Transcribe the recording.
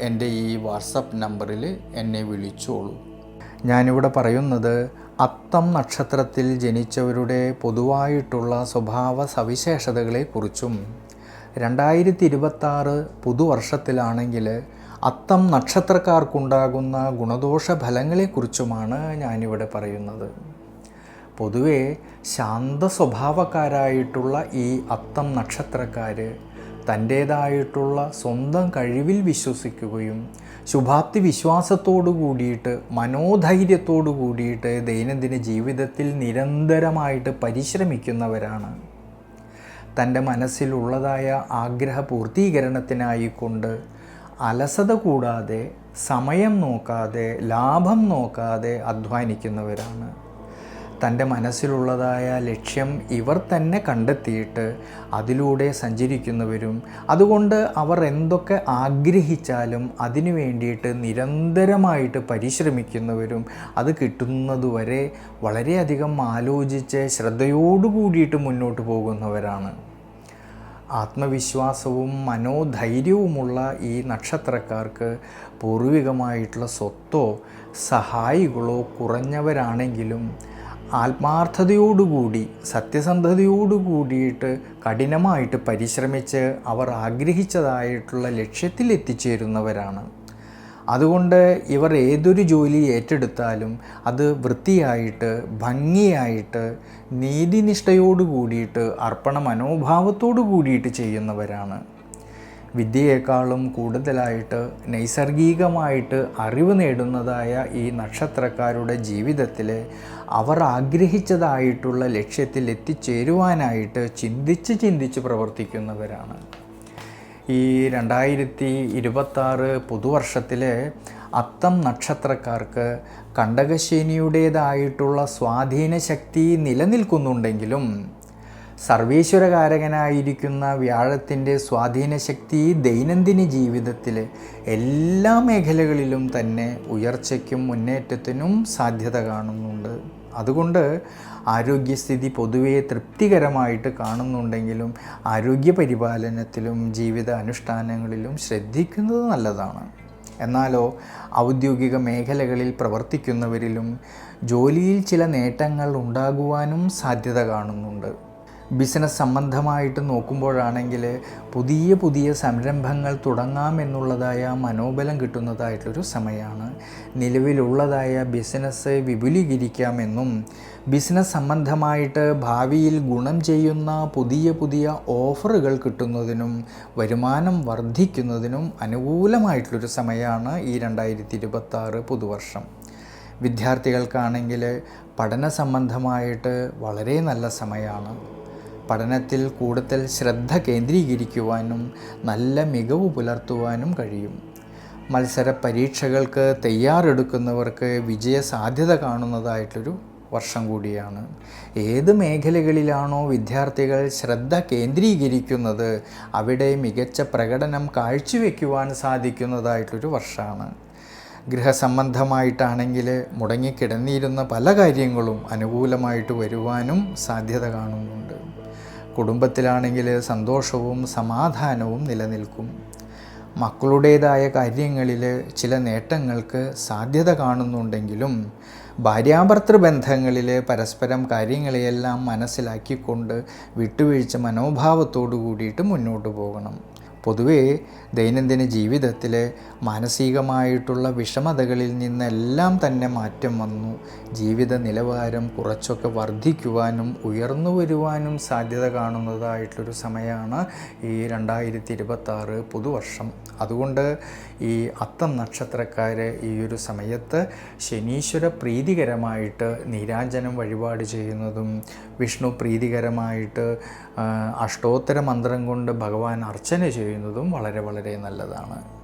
എന്റെ ഈ വാട്സപ്പ് നമ്പറിൽ എന്നെ വിളിച്ചോളൂ. ഞാനിവിടെ പറയുന്നത് അത്തം നക്ഷത്രത്തിൽ ജനിച്ചവരുടെ പൊതുവായിട്ടുള്ള സ്വഭാവ സവിശേഷതകളെക്കുറിച്ചും രണ്ടായിരത്തി ഇരുപത്താറ് പുതുവർഷത്തിലാണെങ്കിൽ അത്തം നക്ഷത്രക്കാർക്കുണ്ടാകുന്ന ഗുണദോഷ ഫലങ്ങളെക്കുറിച്ചുമാണ് ഞാനിവിടെ പറയുന്നത്. പൊതുവേ ശാന്ത സ്വഭാവക്കാരായിട്ടുള്ള ഈ അത്തം നക്ഷത്രക്കാർ തന്റേതായിട്ടുള്ള സ്വന്തം കഴിവിൽ വിശ്വസിക്കുകയും ശുഭാപ്തി വിശ്വാസത്തോടു കൂടിയിട്ട് മനോധൈര്യത്തോടു കൂടിയിട്ട് ദൈനംദിന ജീവിതത്തിൽ നിരന്തരമായിട്ട് പരിശ്രമിക്കുന്നവരാണ്. തന്റെ മനസ്സിലുള്ളതായ ആഗ്രഹ പൂർത്തീകരണത്തിനായിക്കൊണ്ട് അലസത കൂടാതെ സമയം നോക്കാതെ ലാഭം നോക്കാതെ അധ്വാനിക്കുന്നവരാണ്. തന്റെ മനസ്സിലുള്ളതായ ലക്ഷ്യം ഇവർ തന്നെ കണ്ടെത്തിയിട്ട് അതിലൂടെ സഞ്ചരിക്കുന്നവരും അതുകൊണ്ട് അവർ എന്തൊക്കെ ആഗ്രഹിച്ചാലും അതിനു വേണ്ടിയിട്ട് നിരന്തരമായിട്ട് പരിശ്രമിക്കുന്നവരും അത് കിട്ടുന്നതുവരെ വളരെയധികം ആലോചിച്ച് ശ്രദ്ധയോടു കൂടിയിട്ട് മുന്നോട്ട് പോകുന്നവരാണ്. ആത്മവിശ്വാസവും മനോധൈര്യവുമുള്ള ഈ നക്ഷത്രക്കാർക്ക് പൂർവികമായിട്ടുള്ള സ്വത്തോ സഹായികളോ കുറഞ്ഞവരാണെങ്കിലും ആത്മാർത്ഥതയോടുകൂടി സത്യസന്ധതയോടു കൂടിയിട്ട് കഠിനമായിട്ട് പരിശ്രമിച്ച് അവർ ആഗ്രഹിച്ചതായിട്ടുള്ള ലക്ഷ്യത്തിൽ എത്തിച്ചേരുന്നവരാണ്. അതുകൊണ്ട് ഇവർ ഏതൊരു ജോലി ഏറ്റെടുത്താലും അത് വൃത്തിയായിട്ട് ഭംഗിയായിട്ട് നീതിനിഷ്ഠയോടു കൂടിയിട്ട് അർപ്പണ മനോഭാവത്തോടു കൂടിയിട്ട് ചെയ്യുന്നവരാണ്. വിദ്യയേക്കാളും കൂടുതലായിട്ട് നൈസർഗികമായിട്ട് അറിവ് നേടുന്നതായ ഈ നക്ഷത്രക്കാരുടെ ജീവിതത്തിൽ അവർ ആഗ്രഹിച്ചതായിട്ടുള്ള ലക്ഷ്യത്തിൽ എത്തിച്ചേരുവാനായിട്ട് ചിന്തിച്ച് ചിന്തിച്ച് പ്രവർത്തിക്കുന്നവരാണ്. ഈ രണ്ടായിരത്തി ഇരുപത്താറ് പുതുവർഷത്തിലെ അത്തം നക്ഷത്രക്കാർക്ക് കണ്ടകശേനിയുടേതായിട്ടുള്ള സ്വാധീന ശക്തി നിലനിൽക്കുന്നുണ്ടെങ്കിലും സർവീശ്വരകാരകനായിരിക്കുന്ന വ്യാഴത്തിന്റെ സ്വാധീനശക്തി ദൈനംദിന ജീവിതത്തിൽ എല്ലാ മേഖലകളിലും തന്നെ ഉയർച്ചയ്ക്കും മുന്നേറ്റത്തിനും സാധ്യത കാണുന്നുണ്ട്. അതുകൊണ്ട് ആരോഗ്യസ്ഥിതി പൊതുവെ തൃപ്തികരമായിട്ട് കാണുന്നുണ്ടെങ്കിലും ആരോഗ്യ പരിപാലനത്തിലും ജീവിത അനുഷ്ഠാനങ്ങളിലും ശ്രദ്ധിക്കുന്നത് നല്ലതാണ്. എന്നാലോ ഔദ്യോഗിക മേഖലകളിൽ പ്രവർത്തിക്കുന്നവരിലും ജോലിയിൽ ചില നേട്ടങ്ങൾ ഉണ്ടാകുവാനും സാധ്യത കാണുന്നുണ്ട്. ബിസിനസ് സംബന്ധമായിട്ട് നോക്കുമ്പോഴാണെങ്കിൽ പുതിയ പുതിയ സംരംഭങ്ങൾ തുടങ്ങാം എന്നുള്ളതായ മനോബലം കിട്ടുന്നതായിട്ടൊരു സമയമാണ്. നിലവിലുള്ളതായ ബിസിനസ് വിപുലീകരിക്കാമെന്നും ബിസിനസ് സംബന്ധമായിട്ട് ഭാവിയിൽ ഗുണം ചെയ്യുന്ന പുതിയ പുതിയ ഓഫറുകൾ കിട്ടുന്നതിനും വരുമാനം വർദ്ധിക്കുന്നതിനും അനുകൂലമായിട്ടുള്ളൊരു സമയമാണ് ഈ രണ്ടായിരത്തി ഇരുപത്താറ് പുതുവർഷം. വിദ്യാർത്ഥികൾക്കാണെങ്കിൽ പഠന സംബന്ധമായിട്ട് വളരെ നല്ല സമയമാണ്. പഠനത്തിൽ കൂടുതൽ ശ്രദ്ധ കേന്ദ്രീകരിക്കുവാനും നല്ല മികവ് പുലർത്തുവാനും കഴിയും. മത്സര പരീക്ഷകൾക്ക് തയ്യാറെടുക്കുന്നവർക്ക് വിജയ സാധ്യത കാണുന്നതായിട്ടൊരു വർഷം കൂടിയാണ്. ഏത് മേഖലകളിലാണോ വിദ്യാർത്ഥികൾ ശ്രദ്ധ കേന്ദ്രീകരിക്കുന്നത് അവിടെ മികച്ച പ്രകടനം കാഴ്ചവെക്കുവാൻ സാധിക്കുന്നതായിട്ടൊരു വർഷമാണ്. ഗൃഹസംബന്ധമായിട്ടാണെങ്കിൽ മുടങ്ങിക്കിടന്നിരുന്ന പല കാര്യങ്ങളും അനുകൂലമായിട്ട് വരുവാനും സാധ്യത കാണുന്നുണ്ട്. കുടുംബത്തിലാണെങ്കിൽ സന്തോഷവും സമാധാനവും നിലനിൽക്കും. മക്കളുടേതായ കാര്യങ്ങളിൽ ചില നേട്ടങ്ങൾക്ക് സാധ്യത കാണുന്നുണ്ടെങ്കിലും ഭാര്യാഭർത്തൃ ബന്ധങ്ങളിൽ പരസ്പരം കാര്യങ്ങളെയെല്ലാം മനസ്സിലാക്കിക്കൊണ്ട് വിട്ടുവീഴ്ച മനോഭാവത്തോടു കൂടിയിട്ട് മുന്നോട്ട് പോകണം. പൊതുവേ ദൈനംദിന ജീവിതത്തിൽ മാനസികമായിട്ടുള്ള വിഷമതകളിൽ നിന്നെല്ലാം തന്നെ മാറ്റം വന്നു. ജീവിത നിലവാരം കുറച്ചൊക്കെ വർദ്ധിക്കുവാനും ഉയർന്നു വരുവാനും സാധ്യത കാണുന്നതായിട്ടുള്ളൊരു സമയമാണ് ഈ രണ്ടായിരത്തി ഇരുപത്താറ് പുതുവർഷം. അതുകൊണ്ട് ഈ അത്തം നക്ഷത്രക്കാർ ഈ ഒരു സമയത്ത് ശനീശ്വര പ്രീതികരമായിട്ട് നീരാഞ്ജനം വഴിപാട് ചെയ്യുന്നതും വിഷ്ണു പ്രീതികരമായിട്ട് അഷ്ടോത്തര മന്ത്രം കൊണ്ട് ഭഗവാൻ അർച്ചന ചെയ്യുന്നതും വളരെ വളരെ നല്ലതാണ്.